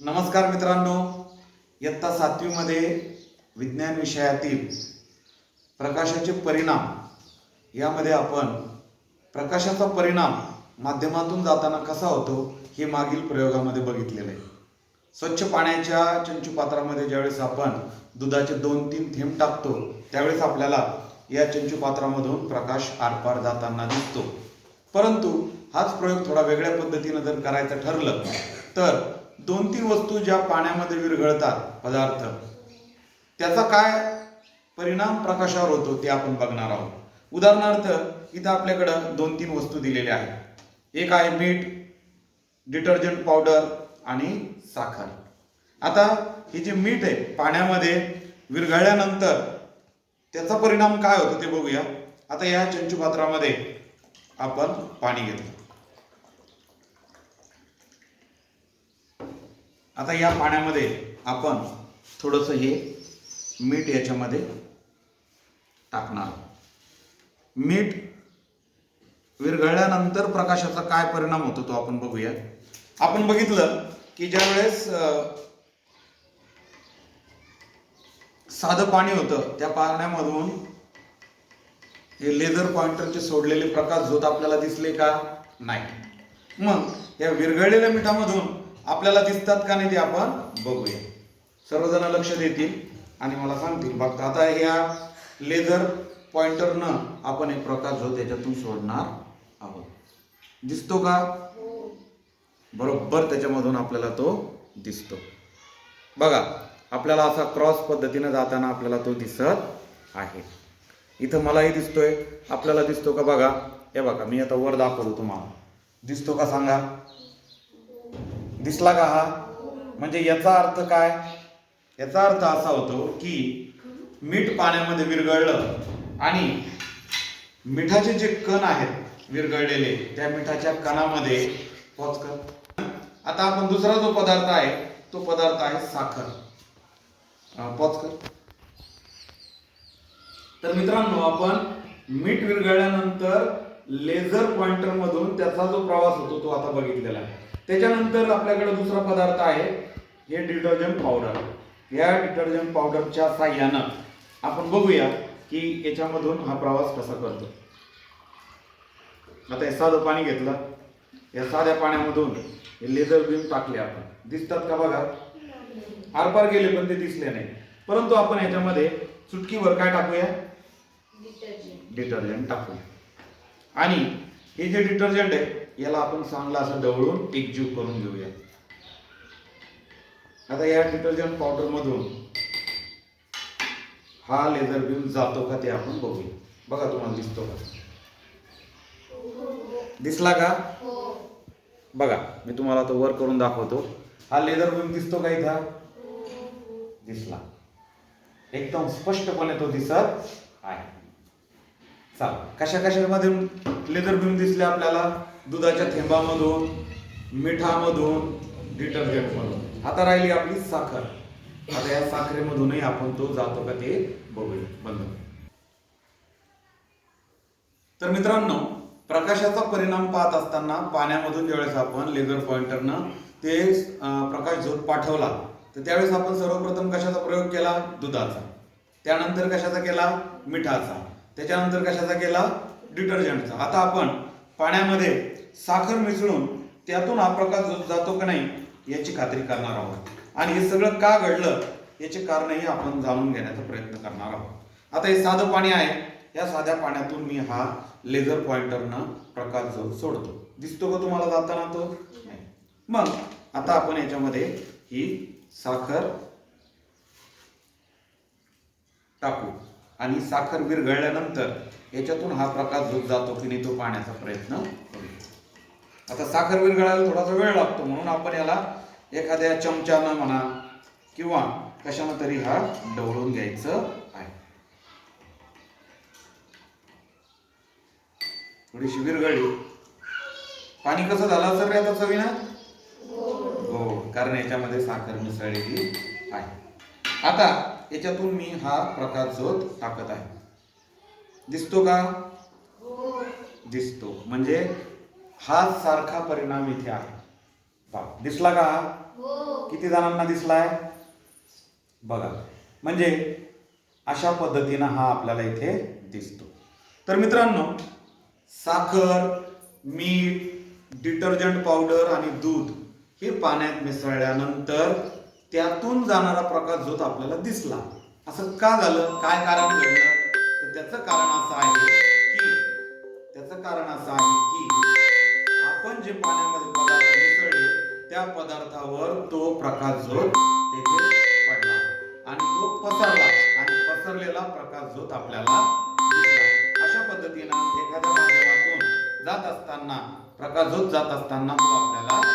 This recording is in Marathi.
नमस्कार मित्रांनो इयत्ता सातवीमध्ये विज्ञान विषयातील प्रकाशाचे परिणाम यामध्ये आपण प्रकाशाचा परिणाम माध्यमातून जाताना कसा होतो हे मागील प्रयोगामध्ये बघितलेलं आहे. स्वच्छ पाण्याच्या चंचू पात्रामध्ये ज्यावेळेस आपण दुधाचे दोन तीन थेंब टाकतो त्यावेळेस आपल्याला या चंचू पात्रामधून प्रकाश आरपार जाताना दिसतो. परंतु हाच प्रयोग थोडा वेगळ्या पद्धतीनं जर करायचं ठरलं तर दोन तीन वस्तू ज्या पाण्यामध्ये विरघळतात पदार्थ त्याचा काय परिणाम प्रकाशावर होतो ते आपण बघणार आहोत. उदाहरणार्थ इथं आपल्याकडं दोन तीन वस्तू दिलेल्या आहेत. एक आहे मीठ डिटर्जंट पावडर आणि साखर. आता हे जे मीठ आहे पाण्यामध्ये विरघळल्यानंतर त्याचा परिणाम काय होतो ते बघूया. आता या चंचुपात्रामध्ये आपण पाणी घेतो. आता या पाण्यामध्ये आपण थोडंसं हे मीठ याच्यामध्ये टाकणार. मीठ विरघळल्यानंतर प्रकाशाचा काय परिणाम होतो तो आपण बघूया. आपण बघितलं की ज्यावेळेस अं, साधं पाणी होतं त्या पाण्यामधून हे लेझर पॉइंटरचे सोडलेले प्रकाश झोत आपल्याला दिसले का? नाही. मग या विरघळलेल्या मिठामधून आपल्याला दिसतात का नाही ते आपण बघूया. सर्वजण लक्ष देतील आणि मला सांगतील फक्त आता ह्या लेझर पॉइंटरनं आपण एक प्रकाश जो त्याच्यातून सोडणार आहोत. दिसतो का? बरोबर त्याच्यामधून आपल्याला तो दिसतो. बघा आपल्याला असा क्रॉस पद्धतीनं जाताना आपल्याला तो दिसत आहे. इथं मलाही दिसतोय. आपल्याला दिसतो का? बघा. हे बघा मी आता वर दाखवतो तुम्हाला. दिसतो का सांगा? दिसला का हा? म्हणजे याचा अर्थ काय? याचा अर्थ असा होतो की मीठ पाण्यामध्ये विरघळलं आणि मिठाचे जे कण आहेत विरघळलेले त्या मिठाच्या कणामध्ये पोचकर आता आपण दुसरा जो पदार्थ आहे तो पदार्थ आहे साखर. पोचकर तर मित्रांनो आपण मीठ विरघळल्यानंतर लेझर पॉइंटर मधून त्याचा जो प्रवास होतो तो आता बघितलेला आहे. त्याच्यानंतर आपल्याकडे दुसरा पदार्थ आहे हे डिटर्जंट पावडर. या डिटर्जंट पावडरच्या साह्यानं आपण बघूया की याच्यामधून हा प्रवास कसा करतो. आता हे साधं पाणी घेतलं. या साध्या पाण्यामधून हे लेझर बीम टाकले आपण. दिसतात का बघा? आरपार गेले पण ते दिसले नाही. परंतु आपण याच्यामध्ये चुटकीवर काय टाकूया? डिटर्जंट टाकूया. आणि हे जे डिटर्जंट आहे याला आपण चांगलं असं ढवळून एकजीव करून घेऊया. आता या डिटर्जंट पावडर मधून हा लेझर बीम जातो का ते आपण बघूया. बघा तुम्हाला दिसतो का? दिसला का? बघा मी तुम्हाला तो वर करून दाखवतो. हा लेझर बीम दिसतो का इथं? दिसला. एकदम स्पष्टपणे तो दिसत आहे. कशा कशामध्ये लेदर बीम दिसले आपल्याला? दुधाच्या थेंबामधून मिठामधून डिटर्जंट मधून. आता राहिली आपली साखर. आता या साखरेमधूनही आपण तो जातो का ते बघूया. बंद तर मित्रांनो प्रकाशाचा परिणाम पाहत असताना पाण्यामधून ज्यावेळेस आपण लेझर पॉइंटरनं ते प्रकाश झोत पाठवला तर त्यावेळेस आपण सर्वप्रथम कशाचा प्रयोग केला? दुधाचा. त्यानंतर कशाचा केला? मिठाचा. त्याच्यानंतर कशाचा केला? डिटर्जंटचा. आता आपण पाण्यामध्ये साखर मिसळून त्यातून हा प्रकाश जातो का नाही याची खात्री करणार आहोत. आणि हे सगळं का घडलं याचे कारणही आपण जाणून घेण्याचा प्रयत्न करणार आहोत. आता हे साधं पाणी आहे. या साध्या पाण्यातून मी हा लेझर पॉइंटरनं प्रकाश झोत सोडतो. दिसतो का तुम्हाला जाताना तो? नाही. मग आता आपण याच्यामध्ये ही साखर टाकू. आणि साखर विरघळल्यानंतर याच्यातून हा प्रकाश झोत जातो की नाही तो पाहण्याचा प्रयत्न करू आता साखर विरघळायला थोडासा वेळ लागतो म्हणून आपण याला एखाद्या चमच्यानं म्हणा किंवा कशानं तरी हा ढवळून घ्यायचं आहे. थोडीशी विरघळली. पाणी कसं झालं सर आता चवीनं? हो कारण याच्यामध्ये साखर मिसळलेली आहे. आता याच्यातून मी हा प्रकाश झोत टाकत आहे. दिसतो का? दिसतो. म्हणजे हा सारखा परिणाम इथे आहे. दिसला का? हा? किती किती जणांना दिसलाय? बघा. म्हणजे अशा पद्धतीनं हा आपल्याला इथे दिसतो. तर मित्रांनो साखर मीठ डिटर्जंट पावडर आणि दूध हे पाण्यात मिसळल्यानंतर त्यातून जाणारा प्रकाश झोत आपल्याला दिसला. असं का झालं? काय कारण घडलं? तर त्याचं कारण असं आहे की त्याचं कारण असं आहे की आपण जे पाण्यामध्ये पदार्थ मिसळले त्या पदार्थावर तो प्रकाश प्रकाशझोत तेथे पडला. आणि तो पसरला. आणि पसरलेला प्रकाश झोत आपल्याला दिसला. अशा पद्धतीनं एखाद्या माध्यमातून जात असताना प्रकाशझोत जात असताना तो आपल्याला